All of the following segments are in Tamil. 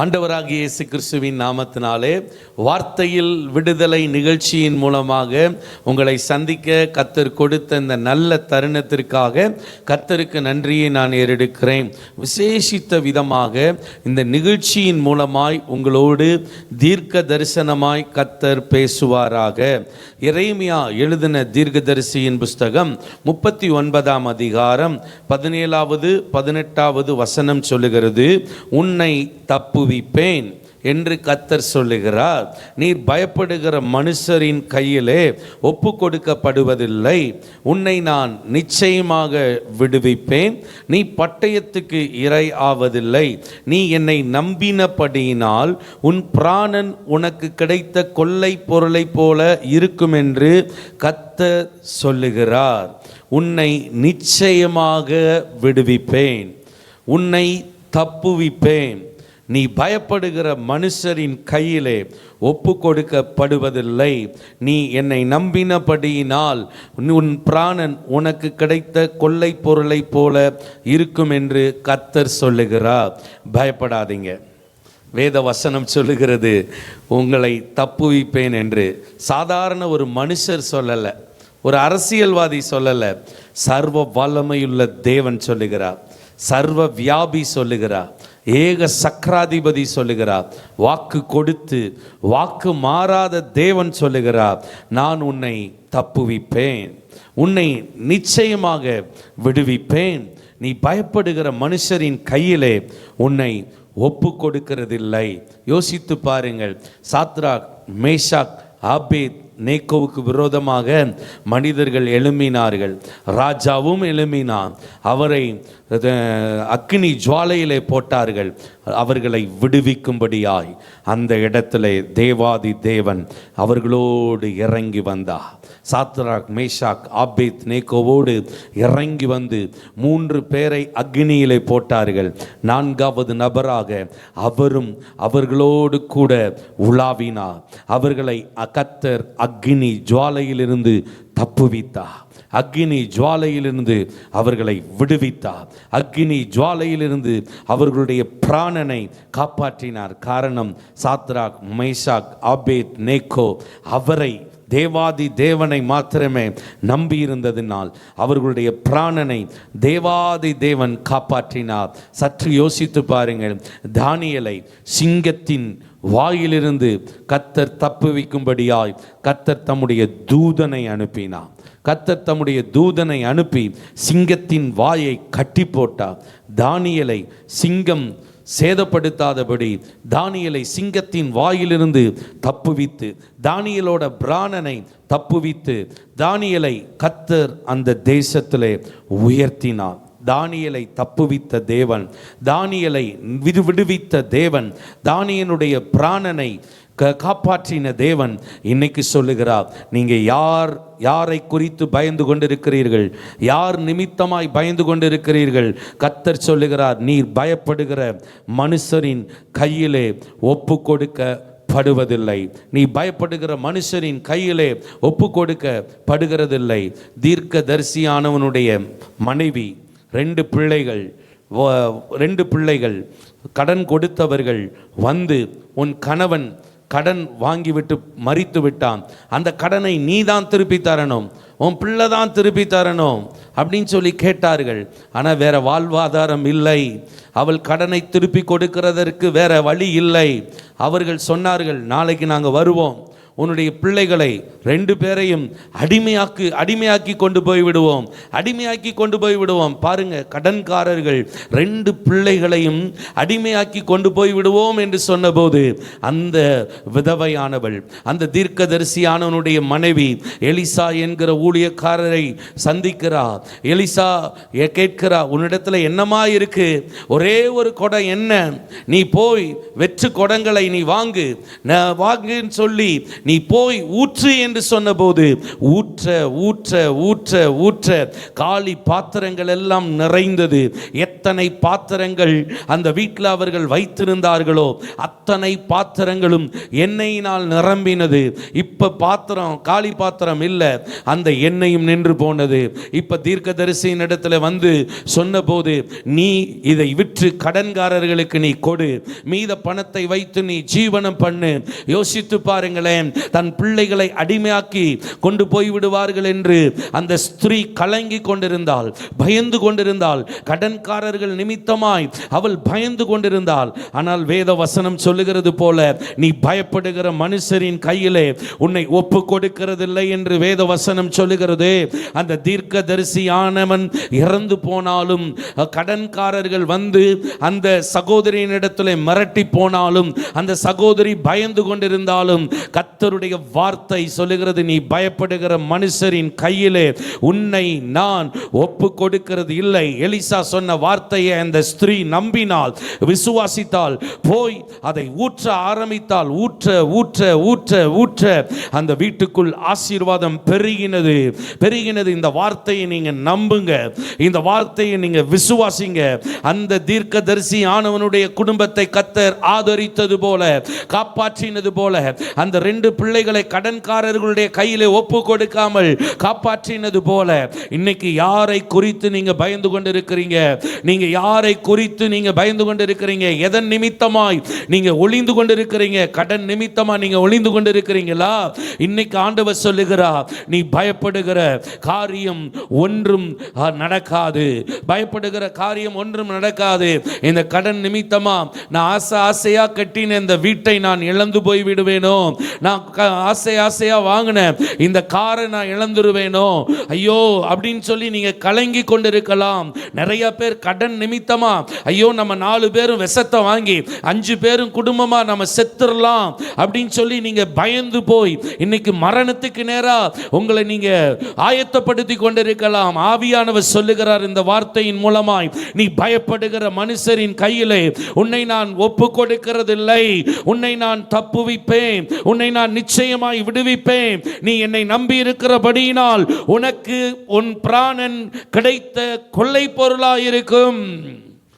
ஆண்டவராகிய இயேசு கிறிஸ்துவின் நாமத்தினாலே வார்த்தையில் விடுதலை நிகழ்ச்சியின் மூலமாக உங்களை சந்திக்க கத்தர் கொடுத்த இந்த நல்ல தருணத்திற்காக கத்தருக்கு நன்றியை நான் ஏறெடுக்கிறேன். விசேஷித்த விதமாக இந்த நிகழ்ச்சியின் மூலமாய் உங்களோடு தீர்க்க தரிசனமாய் கத்தர் பேசுவாராக. இறைமையா எழுதின தீர்க்கதரிசியின் புஸ்தகம் முப்பத்தி ஒன்பதாம் அதிகாரம் பதினேழாவது பதினெட்டாவது வசனம் சொல்லுகிறது உன்னை தப்பு தப்புவிப்பேன் என்று கத்தர் சொல்லுகிறார். நீர் பயப்படுகிற மனுஷரின் கையிலே ஒப்பு கொடுக்கப்படுவதில்லை உன்னை நான் நிச்சயமாக விடுவிப்பேன். நீ பட்டயத்துக்கு இரை ஆவதில்லை. நீ என்னை நம்பினபடியினால் உன் பிராணன் உனக்கு கிடைத்த கொள்ளை பொருளைப் போல இருக்கும் என்று கத்தர் சொல்லுகிறார். உன்னை நிச்சயமாக விடுவிப்பேன். உன்னை தப்புவிப்பேன். நீ பயப்படுகிற மனுஷரின் கையிலே ஒப்பு கொடுக்கப்படுவதில்லை நீ என்னை நம்பினபடியினால் உன் பிராணன் உனக்கு கிடைத்த கொள்ளை பொருளைப் போல இருக்கும் என்று கத்தர் சொல்லுகிறார். பயப்படாதீங்க. வேத வசனம் சொல்லுகிறது உங்களை தப்புவிப்பேன் என்று. சாதாரண ஒரு மனுஷர் சொல்லலை ஒரு அரசியல்வாதி சொல்லலை சர்வ வல்லமையுள்ள தேவன் சொல்லுகிறார். சர்வ வியாபி சொல்லுகிறார் ஏக சக்கராதிபதி சொல்லுகிறார் வாக்கு கொடுத்து வாக்கு மாறாத தேவன் சொல்லுகிறார் நான் உன்னை தப்புவிப்பேன். உன்னை நிச்சயமாக விடுவிப்பேன். நீ பயப்படுகிற மனுஷரின் கையிலே உன்னை ஒப்பு கொடுக்கிறதில்லை யோசித்து பாருங்கள். சாத்ராக் மேஷாக் ஆபேத் நேக்கோவுக்கு விரோதமாக மனிதர்கள் எழும்பினார்கள். ராஜாவும் எழும்பினான். அவரை அக்னி ஜுவாலையிலே போட்டார்கள். அவர்களை விடுவிக்கும்படியாய் அந்த இடத்திலே தேவாதி தேவன் அவர்களோடு இறங்கி வந்தா சாத்ராக் மேஷாக் ஆபேத் நேக்கோவோடு இறங்கி வந்து மூன்று பேரை அக்னியிலே போட்டார்கள். நான்காவது நபராக அவரும் அவர்களோடு கூட உலாவினார். அவர்களை கத்தர் அக்னி ஜுவாலையிலிருந்து தப்புவித்தார். அக்னி ஜுவாலையிலிருந்து அவர்களை விடுவித்தார் அக்னி ஜுவாலையிலிருந்து அவர்களுடைய பிராணனை காப்பாற்றினார். காரணம் சாத்ராக் மைசாக் ஆபேத் நேக்கோ. அவரை தேவாதி தேவனை மாத்திரமே நம்பியிருந்ததினால் அவர்களுடைய பிராணனை தேவாதி தேவன் காப்பாற்றினார். சற்று யோசித்து பாருங்கள். தானியலை சிங்கத்தின் வாயிலிருந்து கத்தர் தப்புவிக்கும்படியாய் கத்தர் தம்முடைய தூதனை அனுப்பினார். கத்தர் தம்முடைய தூதனை அனுப்பி சிங்கத்தின் வாயை கட்டி போட்டார் தானியலை சிங்கம் சேதப்படுத்தாதபடி தானியலை சிங்கத்தின் வாயிலிருந்து தப்புவித்து தானியலோட பிராணனை தப்புவித்து தானியலை கத்தர் அந்த தேசத்திலே உயர்த்தினார். தானியலை தப்புவித்த தேவன் தானியலை விடு விடுவித்த தேவன் தானியனுடைய பிராணனை காப்பாற்றின தேவன் இன்னைக்கு சொல்லுகிறார். நீங்கள் யார் யாரை குறித்து பயந்து கொண்டிருக்கிறீர்கள்? யார் நிமித்தமாய் பயந்து கொண்டிருக்கிறீர்கள்? கத்தர் சொல்லுகிறார் நீர் பயப்படுகிற மனுஷரின் கையிலே ஒப்பு கொடுக்க படுவதில்லை நீ பயப்படுகிற மனுஷரின் கையிலே ஒப்பு கொடுக்கப்படுகிறதில்லை தீர்க்க தரிசியானவனுடைய மனைவி ரெண்டு பிள்ளைகள் ரெண்டு பிள்ளைகள் கடன் கொடுத்தவர்கள் வந்து உன் கணவன் கடன் வாங்கிவிட்டு மறித்து விட்டான். அந்த கடனை நீ தான் திருப்பி தரணும். உன் பிள்ளை தான் திருப்பி தரணும் அப்படின்னு சொல்லி கேட்டார்கள். ஆனால் வேற வாழ்வாதாரம் இல்லை. அவள் கடனை திருப்பி கொடுக்கிறதற்கு வேற வழி இல்லை. அவர்கள் சொன்னார்கள் நாளைக்கு நாங்கள் வருவோம். உன்னுடைய பிள்ளைகளை ரெண்டு பேரையும் அடிமையாக்கு அடிமையாக்கி கொண்டு போய் விடுவோம் அடிமையாக்கி கொண்டு போய் விடுவோம் பாருங்க கடன்காரர்கள் ரெண்டு பிள்ளைகளையும் அடிமையாக்கி கொண்டு போய் விடுவோம் என்று சொன்னபோது அந்த விதவையானவள் அந்த தீர்க்கதரிசியானவனுடைய மனைவி எலிசா என்கிற ஊழியக்காரரை சந்திக்கிறா. எலிசா கேட்கிறா உன்னிடத்தில் என்னமா இருக்கு? ஒரே ஒரு குடம் என்ன? நீ போய் வெற்று குடங்களை நீ வாங்கு. நான் வாங்குன்னு சொல்லி நீ போய் ஊற்று என்று சொன்னபோது ஊற்ற ஊற்ற ஊற்ற ஊற்ற காலி பாத்திரங்கள் எல்லாம் நிறைந்தது. எத்தனை பாத்திரங்கள் அந்த வீட்டில் அவர்கள் வைத்திருந்தார்களோ அத்தனை பாத்திரங்களும் எண்ணெயினால் நிரம்பினது. இப்போ பாத்திரம் காலி பாத்திரம் இல்லை அந்த எண்ணெயும் நின்று போனது. இப்ப தீர்க்கதரிசியின் இடத்துல வந்து சொன்னபோது நீ இதை விற்று கடன்காரர்களுக்கு நீ கொடு. மீத பணத்தை வைத்து நீ ஜீவனம் பண்ணு. யோசித்து பாருங்களேன் தன் பிள்ளைகளை அடிமையாக்கி கொண்டு போய் விடுவார்கள் என்று அந்த ஸ்திரீ கலங்கி கொண்டிருந்தாள் பயந்து கொண்டிருந்தாள். கடன்காரர்கள் நிமித்தமாய் அவள் பயந்து கொண்டிருந்தாள். ஆனால் வேத வசனம் சொல்லுகிறது போல நீ பயப்படுகிற மனுஷரின் கையிலே உன்னை ஒப்பு கொடுக்கிறதில்லை என்று வேத வசனம் சொல்லுகிறது. அந்த தீர்க்க தரிசியானவன் இறந்து போனாலும் கடன்காரர்கள் வந்து அந்த சகோதரியினிடத்திலே மிரட்டி போனாலும் அந்த சகோதரி பயந்து கொண்டிருந்தாலும் கத் கர்த்தருடைய வார்த்தை சொல்லுகிறது நீ பயப்படுகிற மனுஷரின் கையிலே உன்னை நான் ஒப்பு கொடுக்கிறது இல்லை. எலிசா சொன்ன வார்த்தையை அந்த ஸ்திரீ நம்பினால் விசுவாசித்தால் போய் அதை ஊற்ற ஆரம்பித்தால் ஊற்ற ஊற்ற ஊற்ற ஊற்ற. அந்த வீட்டுக்குள் ஆசீர்வாதம் பெருகினது. பெருகினது. இந்த வார்த்தையை நீங்க நம்புங்க. இந்த வார்த்தையை நீங்க விசுவாசிங்க. அந்த தீர்க்கதரிசி ஆனவனுடைய குடும்பத்தை கத்தர் ஆதரித்தது போல காப்பாற்றினது போல அந்த ரெண்டு பிள்ளைகளை கடன்காரர்களுடைய கையிலே ஒப்பு கொடுக்காமல் காப்பாற்றினது போல இன்னைக்கு யாரை குறித்து நீங்க பயந்து கொண்டிருக்கிறீங்க? நீங்க யாரை குறித்து நீங்க பயந்து கொண்டிருக்கிறீங்க? எதன் நிமித்தமாய் நீங்க ஒளிந்து கொண்டிருக்கிறீங்க? கடன் நிமித்தமா நீங்க ஒளிந்து கொண்டிருக்கிறீங்களா? இன்னைக்கு ஆண்டவர் சொல்லுகிறார் நீ பயப்படுகிற காரியம் ஒன்றும் நடக்காது. பயப்படுகிற காரியம் ஒன்றும் நடக்காது. இந்த கடன் நிமித்தமா நான் ஆசை ஆசையா கட்டின இந்த வீட்டை நான் இழந்து போய் விடுவேனோ நான் நான் ஆசை ஆசையா வாங்கினேன் இந்த காரை நான் இழந்துருவேனோ? ஐயோ அப்படின்னு சொல்லி நீங்க கலங்கி கொண்டிருக்கலாம். நிறைய பேர் கடன் நிமித்தமா ஐயோ நம்ம நாலு பேரும் விஷத்தை வாங்கி அஞ்சு பேரும் குடும்பமா நம்ம செத்துடலாம் அப்படின்னு சொல்லி நீங்க பயந்து போய் இன்னைக்கு மரணத்துக்கு நேரா உங்களை நீங்க ஆயத்தப்படுத்தி கொண்டிருக்கலாம். ஆவியானவர் சொல்லுகிறார் இந்த வார்த்தையின் மூலமாய் நீ பயப்படுகிற மனுஷரின் கையிலே உன்னை நான் ஒப்பு கொடுக்கிறதில்லை. உன்னை நான் தப்புவிப்பேன். உன்னை நான் நிச்சயமாய் விடுவிப்பேன். நீ என்னை நம்பி இருக்கிறபடியினால் உனக்கு உன் பிராணன் கிடைத்த கொள்ளை பொருளாயிருக்கும்.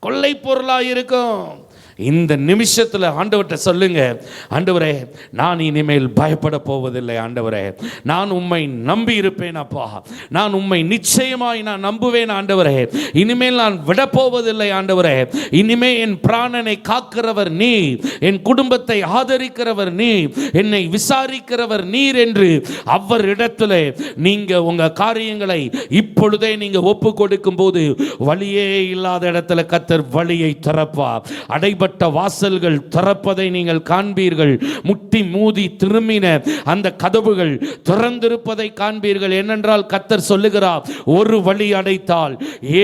கொள்ளை பொருளாயிருக்கும். இந்த நிமிஷத்தில் ஆண்டவர்கிட்ட சொல்லுங்க ஆண்டவரே நான் இனிமேல் பயப்பட போவதில்லை ஆண்டவரே. நான் உம்மை நம்பி இருப்பேன் அப்பா. நான் உம்மை நிச்சயமாய் நான் நம்புவேன் ஆண்டவரே. இனிமேல் நான் விடப்போவதில்லை ஆண்டவரே. இனிமே என் பிராணனை காக்கிறவர் நீ என் குடும்பத்தை ஆதரிக்கிறவர் நீ என்னை விசாரிக்கிறவர் நீர் என்று அவரிடத்திலே நீங்க உங்க காரியங்களை இப்பொழுதே நீங்க ஒப்பு கொடுக்கும் போது வழியே இல்லாத இடத்துல கத்தர் வழியை திறப்பா அடைப அடைபட்ட வாசல்கள் திறப்பதை நீங்கள் காண்பீர்கள். முட்டி மூதி திரும்பின அந்த கதவுகள் திறந்திருப்பதை காண்பீர்கள். ஏனென்றால் கத்தர் சொல்லுகிறார் ஒரு வழி அடைத்தால்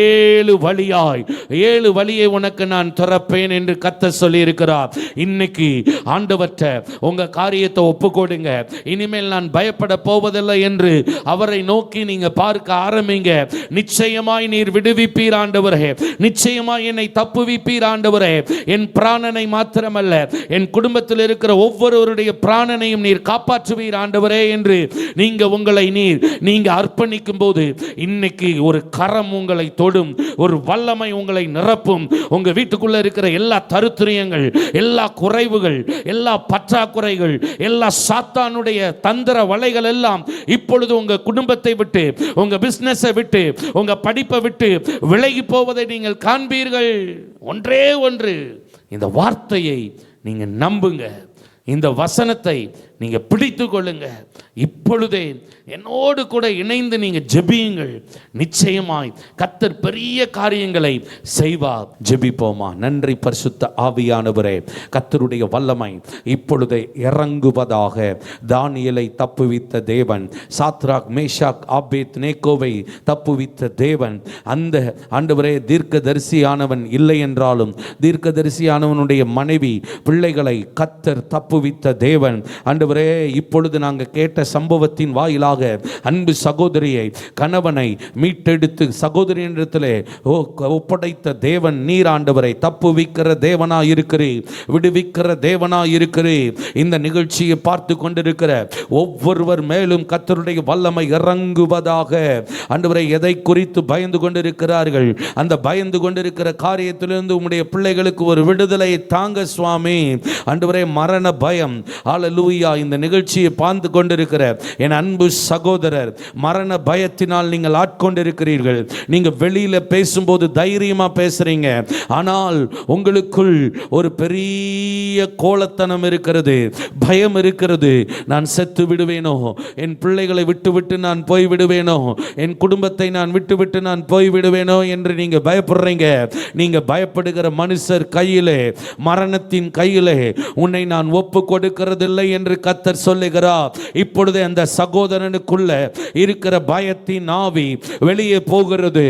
ஏழு வழியாய் ஏழு வழியை உனக்கு நான் திறப்பேன் என்று கத்தர் சொல்லியிருக்கிறார். இன்னைக்கு ஆண்டவற்ற உங்க காரியத்தை ஒப்புக்கொடுங்க. இனிமேல் நான் பயப்பட போவதில்லை என்று அவரை நோக்கி நீங்க பார்க்க ஆரம்பிங்க. நிச்சயமாய் நீர் விடுவிப்பீர் ஆண்டவரே. நிச்சயமாய் என்னை தப்புவிப்பீர் ஆண்டவரே. என் பிராணனை மாத்திரமல்ல. என் குடும்பத்தில் இருக்கிற ஒவ்வொருவருடைய பிராணனையும் நீர் காப்பாற்றுவீர் ஆண்டவரே என்று நீங்க உங்களை நீர் நீங்க அர்ப்பணிக்கும் போது இன்னைக்கு ஒரு கரம் உங்களை தொடும் ஒரு வல்லமை உங்களை நிரப்பும். உங்க வீட்டுக்குள்ள இருக்கிற எல்லா தருத்திரியங்கள் எல்லா குறைவுகள் எல்லா பற்றாக்குறைகள் எல்லா சாத்தானுடைய தந்திர வலைகள் எல்லாம் இப்பொழுது உங்க குடும்பத்தை விட்டு உங்க பிசினஸை விட்டு உங்க படிப்பை விட்டு விலகி போவதை நீங்கள் காண்பீர்கள். ஒன்றே ஒன்று. இந்த வார்த்தையை நீங்கள் நம்புங்க. இந்த வசனத்தை நீங்க பிடித்து கொள்ளுங்க இப்பொழுதே என்னோடு கூட இணைந்து நீங்க ஜெபியுங்கள். நிச்சயமாய் கத்தர் பெரிய காரியங்களை செய்வார். ஜெபிப்போமா? நன்றி பரிசுத்த ஆவியானவரே. கத்தருடைய வல்லமை இப்பொழுதே இறங்குவதாக. தானியலை தப்புவித்த தேவன் சாத்ராக் மேஷாக் ஆபேத் நேக்கோவை தப்புவித்த தேவன். அந்த ஆண்டவரே தீர்க்கதரிசியானவன் இல்லை என்றாலும் தீர்க்கதரிசியானவனுடைய மனைவி பிள்ளைகளை கத்தர் தப்புவித்த தேவன். அண்டு ஆண்டவரே இப்பொழுது நாங்கள் கேட்ட சம்பவத்தின் வாயிலாக அன்பு சகோதரியை கணவனை மீட்டெடுத்து சகோதரியிடத்திலே ஓ ஒப்படைத்த தேவன் நீர் ஆண்டவரை தப்புவிக்கிற தேவனா இருக்கிறீர் விடுவிக்கிற தேவனா இருக்கிறீர் இந்த நிகழ்ச்சியை பார்த்து கொண்டிருக்கிற ஒவ்வொருவர் மேலும் கத்தருடைய வல்லமை இறங்குவதாக ஆண்டவரை எதை குறித்து பயந்து கொண்டிருக்கிறார்கள்? அந்த பயந்து கொண்டிருக்கிற காரியத்திலிருந்து உம்முடைய பிள்ளைகளுக்கு ஒரு விடுதலை தாங்க சுவாமி. ஆண்டவரே மரண பயம். ஆலலூயா இந்த நிகழ்ச்சியை பார்த்து கொண்டிருக்கிற என் அன்பு சகோதரர் மரண பயத்தினால் நீங்கள் ஆட்கொண்டிருக்கிறீர்கள். நீங்கள் வெளியில் பேசும்போது தைரியமாக பேசுறீங்க. ஆனால் உங்களுக்குள் ஒரு பெரிய கோலத்தனம் இருக்கிறது பயம் இருக்கிறது. நான் செத்து விடுவேனோ? என் பிள்ளைகளை விட்டுவிட்டு நான் போய் விடுவேனோ? என் குடும்பத்தை நான் விட்டுவிட்டு நான் போய் விடுவேனோ என்று நீங்கள் பயப்படுறீங்க. நீங்கள் பயப்படுகிற மனுஷர் கையிலே மரணத்தின் கையிலே உன்னை நான் ஒப்பு கொடுக்கிறதில்லை என்று கத்தர் சொல்லுகிறார் இப்பொழுது அந்த சகோதரனுக்குள்ள இருக்கிற பயத்தின் ஆவி வெளியே போகிறது.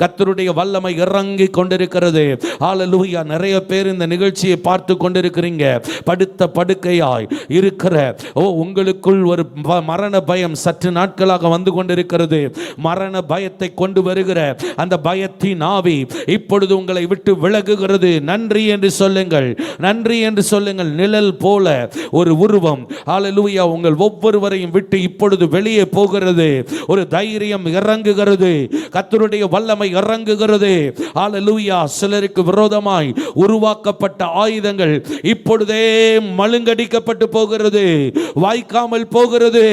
கத்தருடைய வல்லமை இறங்கி கொண்டிருக்கிறது. ஆலலூயா நிறைய பேர் இந்த நிகழ்ச்சியை பார்த்து கொண்டிருக்கிறீங்க. படுத்த படுக்கையாய் இருக்கிற ஓ உங்களுக்குள் ஒரு மரண பயம் சற்று நாட்களாக வந்து கொண்டிருக்கிறது. மரண பயத்தை கொண்டு வருகிற அந்த பயத்தின் ஆவி இப்பொழுது உங்களை விட்டு விலகுகிறது. நன்றி என்று சொல்லுங்கள். நன்றி என்று சொல்லுங்கள். நிழல் போல ஒரு உருவம். ஹalleluya உங்கள் ஒவ்வொருவரையும் விட்டு இப்பொழுது வெளியே போகிறது. ஒரு தைரியம் இறங்குகிறது. கத்தருடைய வல்லமை இறங்குகிறது. ஹalleluya சிலருக்கு விரோதமாய் உருவாக்கப்பட்ட ஆயுதங்கள் இப்பொழுதே மழுங்கடிக்கப்பட்டு போகிறது. வாய்க்காமல் போகிறது.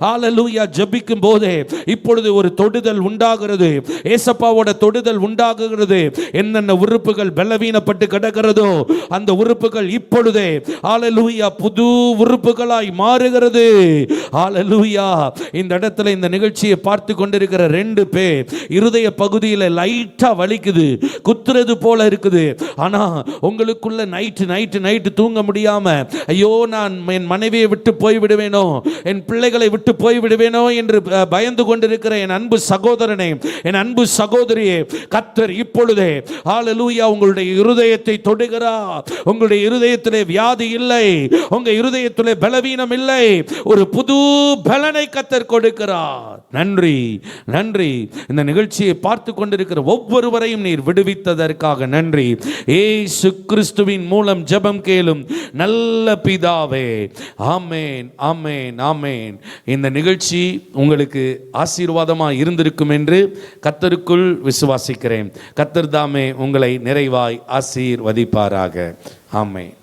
ஹalleluya ஜபிக்கும் போதே இப்பொழுது ஒரு தொடுதல் உண்டாகிறது. ஏசப்பாவோட தொடுதல் உண்டாகுகிறது. என்னென்ன உறுப்புகள் பலவீனப்பட்டு கிடக்கிறதோ அந்த உறுப்புகள் இப்பொழுதே ஆலலூயா புது உறுப்புகளாய் மாறுகிறது. ஆலலூயா இந்த இடத்துல இந்த நிகழ்ச்சியை பார்த்து கொண்டிருக்கிற ரெண்டு பேர் இருதய பகுதியில் லைட்டா வலிக்குது. குத்துறது போல இருக்குது. ஆனா உங்களுக்குள்ள நைட்டு நைட்டு நைட்டு தூங்க முடியாம ஐயோ நான் என் மனைவியை விட்டு போய் விடுவேனோ? என் பிள்ளைகளை விட்டு போய் விடுவேனோ? என்று பயந்து கொண்டிருக்கிற என் அன்பு சகோதரனே என் அன்பு சகோதரியே கத்தர் இப்பொழுதே ஆலலூயா உங்களுடைய இருதயத்தை தொடுகிறா. உங்களுடைய இருதயத்திலே வியா வியாதி இல்லை. உங்க இருதயத்திலே பலவீனம் இல்லை. ஒரு புது பலனை கத்தர் கொடுக்கிறார். நன்றி நன்றி. இந்த நிகழ்ச்சியை பார்த்து கொண்டிருக்கிற ஒவ்வொருவரையும் நீர் விடுவித்ததற்காக நன்றி. ஏசு கிறிஸ்துவின் மூலம் ஜெபம் கேளும் நல்ல பிதாவே. ஆமேன் ஆமேன் ஆமேன். இந்த நிகழ்ச்சி உங்களுக்கு ஆசீர்வாதமாக இருந்திருக்கும் என்று கத்தருக்குள் விசுவாசிக்கிறேன். கத்தர் தாமே உங்களை நிறைவாய் ஆசீர்வதிப்பாராக. ஆமேன்.